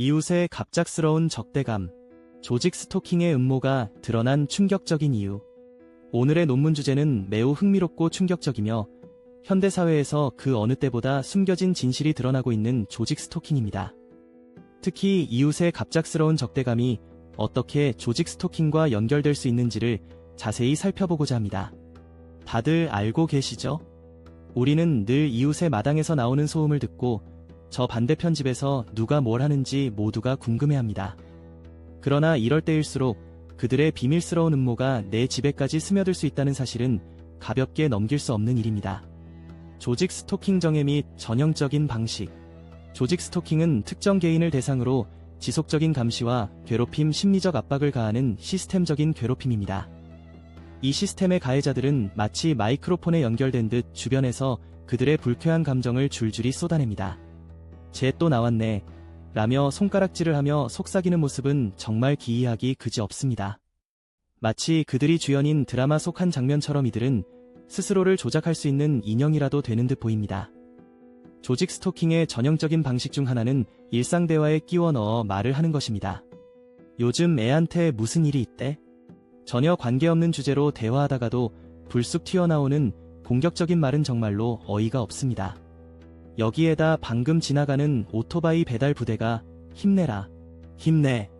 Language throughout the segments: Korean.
이웃의 갑작스러운 적대감, 조직 스토킹의 음모가 드러난 충격적인 이유. 오늘의 논문 주제는 매우 흥미롭고 충격적이며 현대사회에서 그 어느 때보다 숨겨진 진실이 드러나고 있는 조직 스토킹입니다. 특히 이웃의 갑작스러운 적대감이 어떻게 조직 스토킹과 연결될 수 있는지를 자세히 살펴보고자 합니다. 다들 알고 계시죠? 우리는 늘 이웃의 마당에서 나오는 소음을 듣고 저 반대편 집에서 누가 뭘 하는지 모두가 궁금해합니다. 그러나 이럴 때일수록 그들의 비밀스러운 음모가 내 집에까지 스며들 수 있다는 사실은 가볍게 넘길 수 없는 일입니다. 조직 스토킹 정해 및 전형적인 방식. 조직 스토킹은 특정 개인을 대상으로 지속적인 감시와 괴롭힘 심리적 압박을 가하는 시스템적인 괴롭힘입니다. 이 시스템의 가해자들은 마치 마이크로폰에 연결된 듯 주변에서 그들의 불쾌한 감정을 줄줄이 쏟아냅니다. 쟤 또 나왔네. 라며 손가락질을 하며 속삭이는 모습은 정말 기이하기 그지 없습니다. 마치 그들이 주연인 드라마 속 한 장면처럼 이들은 스스로를 조작할 수 있는 인형이라도 되는 듯 보입니다. 조직 스토킹의 전형적인 방식 중 하나는 일상 대화에 끼워 넣어 말을 하는 것입니다. 요즘 애한테 무슨 일이 있대? 전혀 관계없는 주제로 대화하다가도 불쑥 튀어나오는 공격적인 말은 정말로 어이가 없습니다. 여기에다 방금 지나가는 오토바이 배달 부대가 힘내라, 힘내.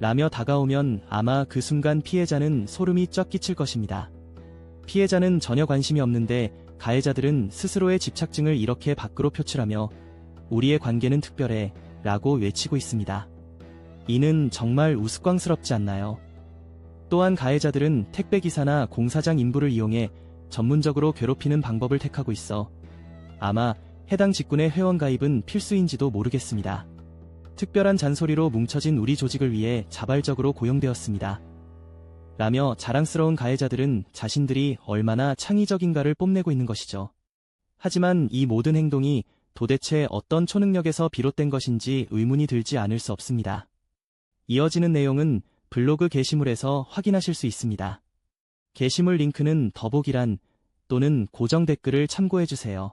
라며 다가오면 아마 그 순간 피해자는 소름이 쫙 끼칠 것입니다. 피해자는 전혀 관심이 없는데 가해자들은 스스로의 집착증을 이렇게 밖으로 표출하며 우리의 관계는 특별해 라고 외치고 있습니다. 이는 정말 우스꽝스럽지 않나요? 또한 가해자들은 택배기사나 공사장 인부를 이용해 전문적으로 괴롭히는 방법을 택하고 있어 아마 해당 직군의 회원 가입은 필수인지도 모르겠습니다. 특별한 잔소리로 뭉쳐진 우리 조직을 위해 자발적으로 고용되었습니다. 라며 자랑스러운 가해자들은 자신들이 얼마나 창의적인가를 뽐내고 있는 것이죠. 하지만 이 모든 행동이 도대체 어떤 초능력에서 비롯된 것인지 의문이 들지 않을 수 없습니다. 이어지는 내용은 블로그 게시물에서 확인하실 수 있습니다. 게시물 링크는 더보기란 또는 고정 댓글을 참고해주세요.